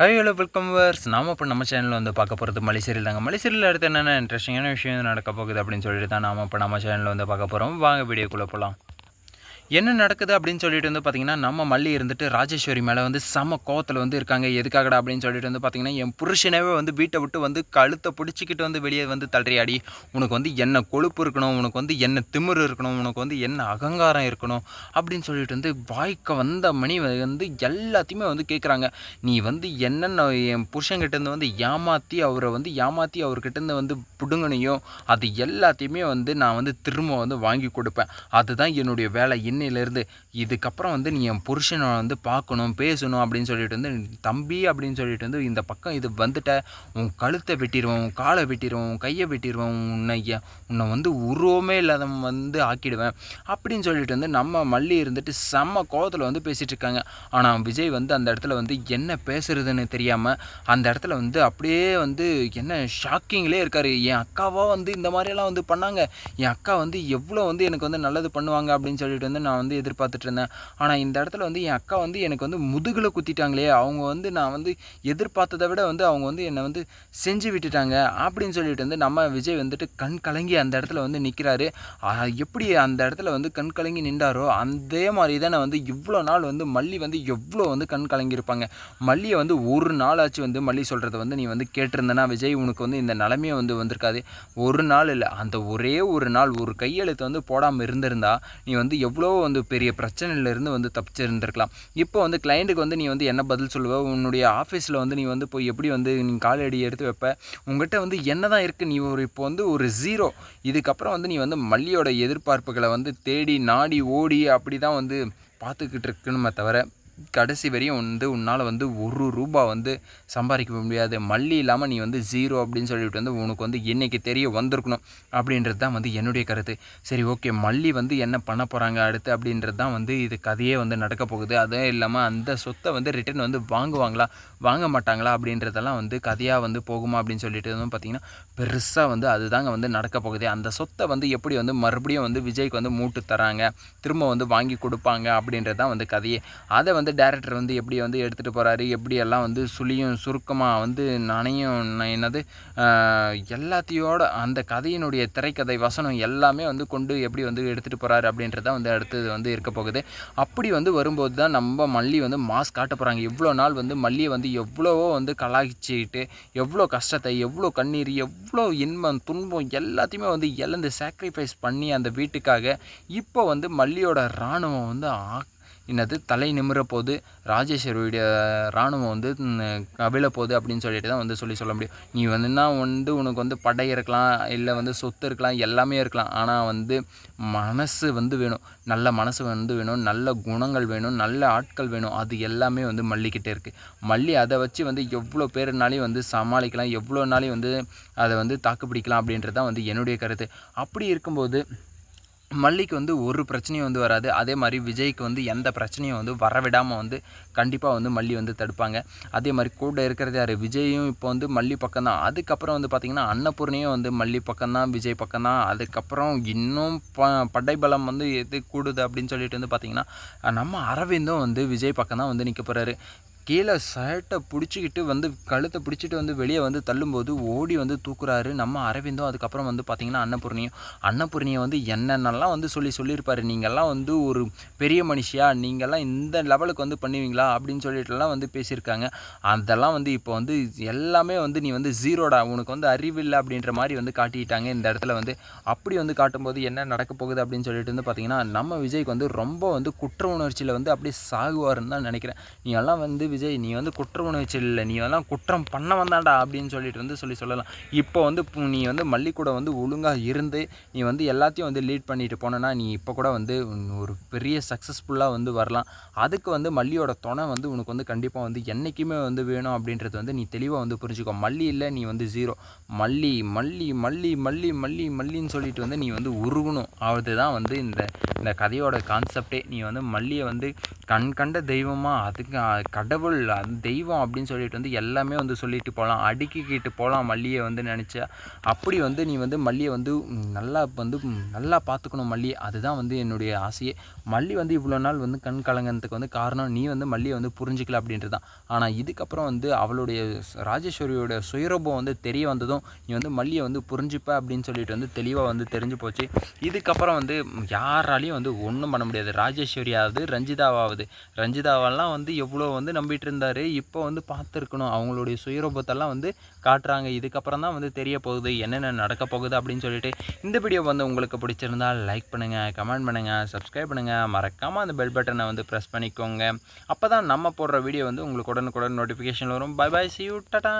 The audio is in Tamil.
ஹாய் ஹலோ வெல்கம் வர்ஸ் நாம் இப்போ நம்ம சேனலில் வந்து பார்க்க போகிறது மலைசீரியல் தாங்க. மலைசீரியல் அடுத்து என்னென்ன இன்ட்ரெஸ்டிங்கான விஷயம் நடக்க போகுது அப்படின்னு சொல்லிட்டு தான் நாம் இப்போ நம்ம சேனலில் வந்து பார்க்க போகிறோம் வாங்க வீடியோக்குள்ளே போகலாம் என்ன நடக்குது அப்படின்னு சொல்லிட்டு வந்து பார்த்தீங்கன்னா நம்ம மல்லி இருந்துட்டு ராஜேஸ்வரி மேலே வந்து செம கோவத்தில் வந்து இருக்காங்க. எதுக்காகடா அப்படின்னு சொல்லிட்டு வந்து பார்த்தீங்கன்னா என் புருஷனவே வந்து வீட்டை விட்டு வந்து கழுத்தை பிடிச்சிக்கிட்டு வந்து வெளியே வந்து தள்ளியாடி உனக்கு வந்து என்ன கொழுப்பு இருக்கணும் உனக்கு வந்து என்ன திமிரு இருக்கணும் உனக்கு வந்து என்ன அகங்காரம் இருக்கணும் அப்படின்னு சொல்லிட்டு வந்து வாய்க்க வந்த மணி வந்து எல்லாத்தையுமே வந்து கேட்குறாங்க நீ வந்து என்னென்ன என் புருஷன்கிட்டேருந்து வந்து ஏமாற்றி அவரை வந்து ஏமாற்றி அவர்கிட்டேருந்து வந்து பிடுங்கனையோ அது எல்லாத்தையுமே வந்து நான் வந்து திரும்ப வந்து வாங்கி கொடுப்பேன். அதுதான் என்னுடைய வேலை. என்ன இன்னையிலேருந்து இதுக்கப்புறம் வந்து நீ என் புருஷனை வந்து பார்க்கணும் பேசணும் அப்படின்னு சொல்லிட்டு வந்து தம்பி அப்படின்னு சொல்லிட்டு வந்து இந்த பக்கம் இது வந்துட்ட உன் கழுத்தை வெட்டிடுவேன் உன் காலை வெட்டிடுவேன் உன் கையை வெட்டிடுவேன் உன்னை உன்னை வந்து உருவமே இல்லாத வந்து ஆக்கிடுவேன் அப்படின்னு சொல்லிட்டு வந்து நம்ம மல்லி இருந்துட்டு செம்ம கோபத்தில் வந்து பேசிகிட்டு இருக்காங்க. ஆனால் விஜய் வந்து அந்த இடத்துல வந்து என்ன பேசுறதுன்னு தெரியாமல் அந்த இடத்துல வந்து அப்படியே வந்து என்ன ஷாக்கிங்லேயே இருக்கார். என் அக்காவாக வந்து இந்த மாதிரியெல்லாம் வந்து பண்ணாங்க. என் அக்கா வந்து எவ்வளோ வந்து எனக்கு வந்து நல்லது பண்ணுவாங்க அப்படின்னு சொல்லிட்டு வந்து நான் வந்து எதிர்பார்த்துட்டு இருந்தேன் ஆனால் இந்த இடத்துல வந்து என் அக்கா வந்து எனக்கு வந்து முதுகில் குத்திட்டாங்களே அவங்க வந்து நான் வந்து எதிர்பார்த்ததை விட வந்து அவங்க வந்து என்னை வந்து செஞ்சு விட்டுட்டாங்க அப்படின்னு சொல்லிட்டு வந்து நம்ம விஜய் வந்துட்டு கண் கலங்கி அந்த இடத்துல வந்து நிற்கிறாரு எப்படி அந்த இடத்துல வந்து கண் கலங்கி நின்றாரோ அதே மாதிரி தானே வந்து இவ்வளோ நாள் வந்து மல்லி வந்து எவ்வளோ வந்து கண் கலங்கியிருப்பாங்க. மல்லியை வந்து ஒரு நாளாச்சு வந்து மல்லி சொல்கிறத வந்து நீ வந்து கேட்டிருந்தனா விஜய் உனக்கு வந்து இந்த நிலமையே வந்து வந்திருக்காது. ஒரு நாள் இல்லை அந்த ஒரே ஒரு நாள் ஒரு கையெழுத்து வந்து போடாமல் இருந்திருந்தா நீ வந்து எவ்வளோ வந்து பெரிய பிரச்சனையிலேருந்து வந்து தப்பிச்சிருந்துருக்கலாம். இப்போ வந்து கிளைண்ட்டுக்கு வந்து நீ வந்து என்ன பதில் சொல்லுவ? உன்னுடைய ஆஃபீஸில் வந்து நீ வந்து போய் எப்படி வந்து நீ காலடி எடுத்து வைப்ப? உங்ககிட்ட வந்து என்ன தான் இருக்குது நீ ஒரு இப்போ வந்து ஒரு ஜீரோ இதுக்கப்புறம் வந்து நீ வந்து மல்லியோட எதிர்பார்ப்புகளை வந்து தேடி நாடி ஓடி அப்படி தான் வந்து பார்த்துக்கிட்டு இருக்கணுமே தவிர கடைசி வரையும் வந்து உன்னால் வந்து ஒரு ரூபா வந்து சம்பாதிக்க முடியாது. மல்லி இல்லாமல் நீ வந்து ஜீரோ அப்படின்னு சொல்லிட்டு வந்து உனக்கு வந்து என்றைக்கு தெரிய வந்திருக்கணும் அப்படின்றது தான் வந்து என்னுடைய கருத்து. சரி ஓகே மல்லி வந்து என்ன பண்ண போகிறாங்க அடுத்து அப்படின்றது தான் வந்து இது கதையே வந்து நடக்க போகுது. அதே இல்லாமல் அந்த சொத்தை வந்து ரிட்டர்ன் வந்து வாங்குவாங்களா? வாங்க மாட்டாங்களா? அப்படின்றதெல்லாம் வந்து கதையாக வந்து போகுமா அப்படின்னு சொல்லிட்டு வந்து பார்த்திங்கன்னா பெருசாக வந்து அதுதாங்க வந்து நடக்க போகுது. அந்த சொத்தை வந்து எப்படி வந்து மறுபடியும் வந்து விஜய்க்கு வந்து மூட்டு தராங்க? திரும்ப வந்து வாங்கி கொடுப்பாங்க அப்படின்றது தான் வந்து கதையே. அதை வந்து டேரக்டர் வந்து எப்படி வந்து எடுத்துகிட்டு போகிறாரு எப்படி எல்லாம் வந்து சுழியும் சுருக்கமாக வந்து நனையும் என்னது எல்லாத்தையோட அந்த கதையினுடைய திரைக்கதை வசனம் எல்லாமே வந்து கொண்டு எப்படி வந்து எடுத்துகிட்டு போகிறாரு அப்படின்றது தான் வந்து அடுத்தது வந்து இருக்க போகுது. அப்படி வந்து வரும்போது தான் நம்ம மல்லி வந்து மாஸ் காட்ட போகிறாங்க இவ்வளோ நாள் வந்து மல்லியை வந்து எவ்வளவோ வந்து கலாய்ச்சிக்கிட்டு எவ்வளோ கஷ்டத்தை எவ்வளோ கண்ணீர் எவ்வளோ இன்பம் துன்பம் எல்லாத்தையுமே வந்து இழந்து சாக்ரிஃபைஸ் பண்ணி அந்த வீட்டுக்காக இப்போ வந்து மல்லியோட இராணுவம் வந்து ஆ- என்னது தலை நிமிர போது ராஜேஸ்வரியுடைய இராணுவம் வந்து கவிழ போகுது அப்படின்னு சொல்லிட்டு தான் வந்து சொல்லி சொல்ல முடியும். நீ வந்துன்னா வந்து உனக்கு வந்து படை இருக்கலாம் இல்லை வந்து சொத்து இருக்கலாம் எல்லாமே இருக்கலாம். ஆனால் வந்து மனசு வந்து வேணும். நல்ல மனசு வந்து வேணும். நல்ல குணங்கள் வேணும். நல்ல ஆட்கள் வேணும். அது எல்லாமே வந்து மல்லிக்கிட்டே இருக்குது மல்லி அதை வச்சு வந்து எவ்வளோ பேருனாலையும் வந்து சமாளிக்கலாம். எவ்வளோ நாளையும் வந்து அதை வந்து தாக்கு பிடிக்கலாம் அப்படின்றது தான் வந்து என்னுடைய கருத்து. அப்படி இருக்கும்போது மல்லிக்கு வந்து ஒரு பிரச்சனையும் வந்து வராது. அதே மாதிரி விஜய்க்கு வந்து எந்த பிரச்சனையும் வந்து வரவிடாமல் வந்து கண்டிப்பாக வந்து மல்லி வந்து தடுப்பாங்க. அதே மாதிரி கூட இருக்கிறது யார்? விஜயும் இப்போ வந்து மல்லி பக்கம் தான். அதுக்கப்புறம் வந்து பார்த்திங்கன்னா அன்னபூர்ணியும் வந்து மல்லி பக்கம் தான் விஜய் பக்கம் தான். அதுக்கப்புறம் இன்னும் ப படைபலம் வந்து எது கூடுது அப்படின்னு சொல்லிட்டு வந்து பார்த்திங்கன்னா நம்ம அரவிந்தும் வந்து விஜய் பக்கம் தான் வந்து நிற்க போகிறாரு கீழே ஷர்ட்டை பிடிச்சிக்கிட்டு வந்து கழுத்தை பிடிச்சிட்டு வந்து வெளியே வந்து தள்ளும்போது ஓடி வந்து தூக்குறாரு நம்ம அரவிந்தும். அதுக்கப்புறம் வந்து பார்த்திங்கன்னா அன்னபூர்ணியும். அன்னபூர்ணியை வந்து என்னென்னலாம் வந்து சொல்லி சொல்லியிருப்பாரு? நீங்கள்லாம் வந்து ஒரு பெரிய மனுஷியா? நீங்கள்லாம் இந்த லெவலுக்கு வந்து பண்ணுவீங்களா? அப்படின்னு சொல்லிட்டுலாம் வந்து பேசியிருக்காங்க. அதெல்லாம் வந்து இப்போ வந்து எல்லாமே வந்து நீ வந்து ஜீரோடா. உனக்கு வந்து அறிவில்லை அப்படின்ற மாதிரி வந்து காட்டிட்டாங்க இந்த இடத்துல வந்து. அப்படி வந்து காட்டும்போது என்ன நடக்க போகுது அப்படின்னு சொல்லிட்டு வந்து பார்த்திங்கன்னா நம்ம விஜய்க்கு வந்து ரொம்ப வந்து குற்ற உணர்ச்சியில் வந்து அப்படியே சாகுவாருன்னு தான் நினைக்கிறேன். நீ எல்லாம் வந்து விஜய் நீ வந்து குற்ற உணர்ச்சி இல்லை நீ எல்லாம் குற்றம் பண்ண வந்தாடா அப்படின்னு சொல்லிட்டு வந்து சொல்லி சொல்லலாம். இப்போ வந்து நீ வந்து மல்லிக்கூட வந்து ஒழுங்காக இருந்து நீ வந்து எல்லாத்தையும் வந்து லீட் பண்ணிட்டு போனேன்னா நீ இப்போ கூட வந்து ஒரு பெரிய சக்ஸஸ்ஃபுல்லாக வந்து வரலாம். அதுக்கு வந்து மல்லியோட துணை வந்து உனக்கு வந்து கண்டிப்பாக வந்து என்றைக்குமே வந்து வேணும் அப்படின்றது வந்து நீ தெளிவாக வந்து புரிஞ்சுக்கோ. மல்லி இல்லை நீ வந்து ஜீரோ மல்லி மல்லி மல்லி மல்லி மல்லி மல்லின்னு சொல்லிட்டு வந்து நீ வந்து உருகணும். அதுதான் வந்து இந்த இந்த கதையோட கான்செப்டே நீ வந்து மல்லியை வந்து கண் கண்ட தெய்வமாக அதுக்கு கடவுள் அது அந்த தெய்வம் அப்படின்னு சொல்லிட்டு வந்து எல்லாமே வந்து சொல்லிட்டு போகலாம் அடுக்கிக்கிட்டு போகலாம் மல்லியை வந்து நினச்சா. அப்படி வந்து நீ வந்து மல்லியை வந்து நல்லா வந்து நல்லா பார்த்துக்கணும் மல்லியை. அதுதான் வந்து என்னுடைய ஆசையே. மல்லி வந்து இவ்வளோ நாள் வந்து கண் கலங்கனத்துக்கு வந்து காரணம். நீ வந்து மல்லியை வந்து புரிஞ்சிக்கல அப்படின்றது தான் ஆனால் இதுக்கப்புறம் வந்து அவளுடைய ராஜேஸ்வரியோட சுயரூபம் வந்து தெரிய வந்ததும் நீ வந்து மல்லியை வந்து புரிஞ்சுப்ப அப்படின்னு சொல்லிட்டு வந்து தெளிவாக வந்து தெரிஞ்சு போச்சு. இதுக்கப்புறம் வந்து யாராலையும் வந்து ஒன்றும் பண்ண முடியாது. ராஜேஸ்வரியாவது ரஞ்சிதாவாவது ரஞ்சிதாவெல்லாம் வந்து எவ்வளோ வந்து நம்பிட்டு இருந்தார் இப்போ வந்து பார்த்துருக்கணும். அவங்களுடைய சுயரூபத்தெல்லாம் வந்து காட்டுறாங்க. இதுக்கப்புறம் தான் வந்து தெரிய போகுது என்னென்ன நடக்க போகுது அப்படின்னு சொல்லிட்டு. இந்த வீடியோ வந்து உங்களுக்கு பிடிச்சிருந்தால் லைக் பண்ணுங்கள் கமெண்ட் பண்ணுங்கள் சப்ஸ்கிரைப் பண்ணுங்கள் மறக்காமல் அந்த பெல் பட்டனை வந்து ப்ரெஸ் பண்ணிக்கோங்க. அப்போ தான் நம்ம போடுற வீடியோ வந்து உங்களுக்கு உடனுக்குடன் நோட்டிஃபிகேஷன் வரும். Bye bye see you tata